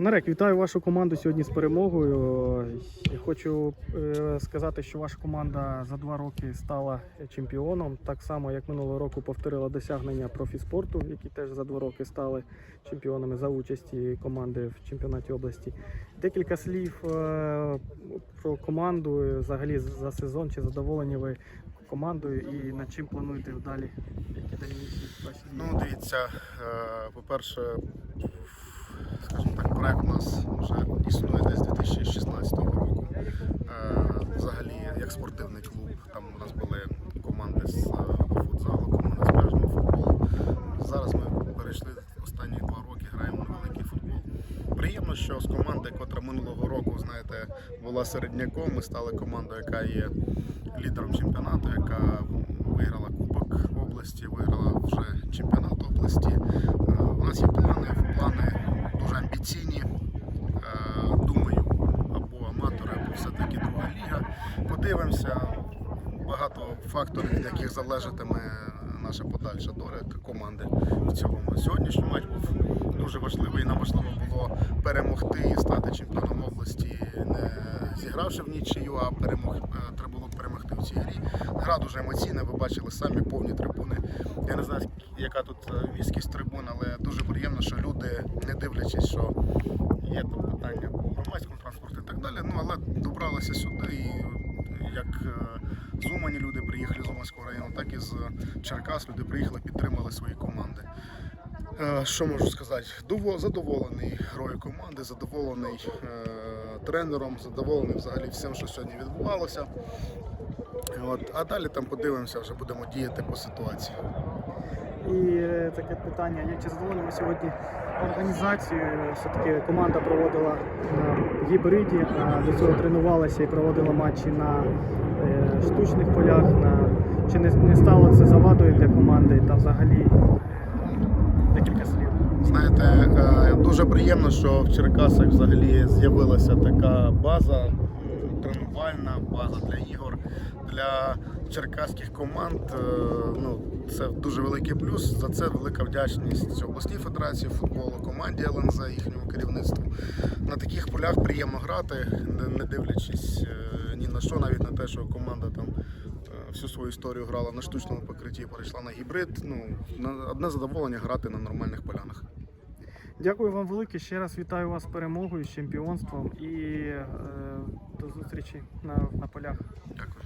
Нарек, вітаю вашу команду сьогодні з перемогою. Я Хочу е, сказати, що ваша команда за два роки стала чемпіоном. Так само, як минулого року повторила досягнення профіспорту, які теж за два роки стали чемпіонами за участі команди в чемпіонаті області. Декілька слів е, про команду, е, взагалі за сезон, чи задоволені ви командою і над чим плануєте далі? Ну, дивіться, е, по-перше, проект у нас вже існує десь з 2016 року. Е, Взагалі, як спортивний клуб, там у нас були команди з е, футзалу, команди з пляжного футболу. Зараз ми перейшли останні два роки, граємо на великий футбол. Приємно, що з команди, котра минулого року, знаєте, була середняком, ми стали командою, яка є лідером чемпіонату, яка виграла Кубок області, виграла вже чемпіонат області. Е, У нас є плани, плани дуже амбіційні. Е, Думаю, або аматори, або все-таки друга ліга. Подивимося. Багато факторів, від яких залежатиме наша подальша доля команди в цілому. Сьогоднішній матч був дуже важливий. Нам важливо було перемогти і стати чемпіоном області, не зігравши в нічию, а перемог, е, треба було перемогти в цій грі. Гра дуже емоційна, ви бачили самі повні трибуни. Я не знаю, яка тут е, міськість трибун, але дуже приємно, що люди, не дивлячись, що є там питання по громадському транспорту і так далі. Ну але добралися сюди і як е, з Умані люди приїхали з Уманського району, так і з Черкас люди приїхали, підтримали свої команди. Е, Що можу сказати? Задоволений грою команди, задоволений е, тренером, задоволений взагалі всім, що сьогодні відбувалося. От, а далі там подивимося, вже будемо діяти по ситуації. І е, таке питання, я чи задоволені сьогодні організацією? Все-таки команда проводила на гібриді, до цього тренувалася і проводила матчі на е, штучних полях. На... Чи не, не стало це завадою для команди та взагалі е, декілька слів? Знаєте, е, дуже приємно, що в Черкасах взагалі з'явилася така база, тренувальна база для ігор. Для черкаських команд е, ну, це дуже великий плюс. За це велика вдячність обласній федерації футболу, команді ЛНЗ, їхньому керівництву. На таких полях приємно грати, не- дивлячись е, ні на що, навіть на те, що команда там е, всю свою історію грала на штучному покритті, перейшла на гібрид. Ну, одне задоволення грати на нормальних полянах. Дякую вам велике. Ще раз вітаю вас з перемогою, з чемпіонством і е, до зустрічі на, на полях. Дякую.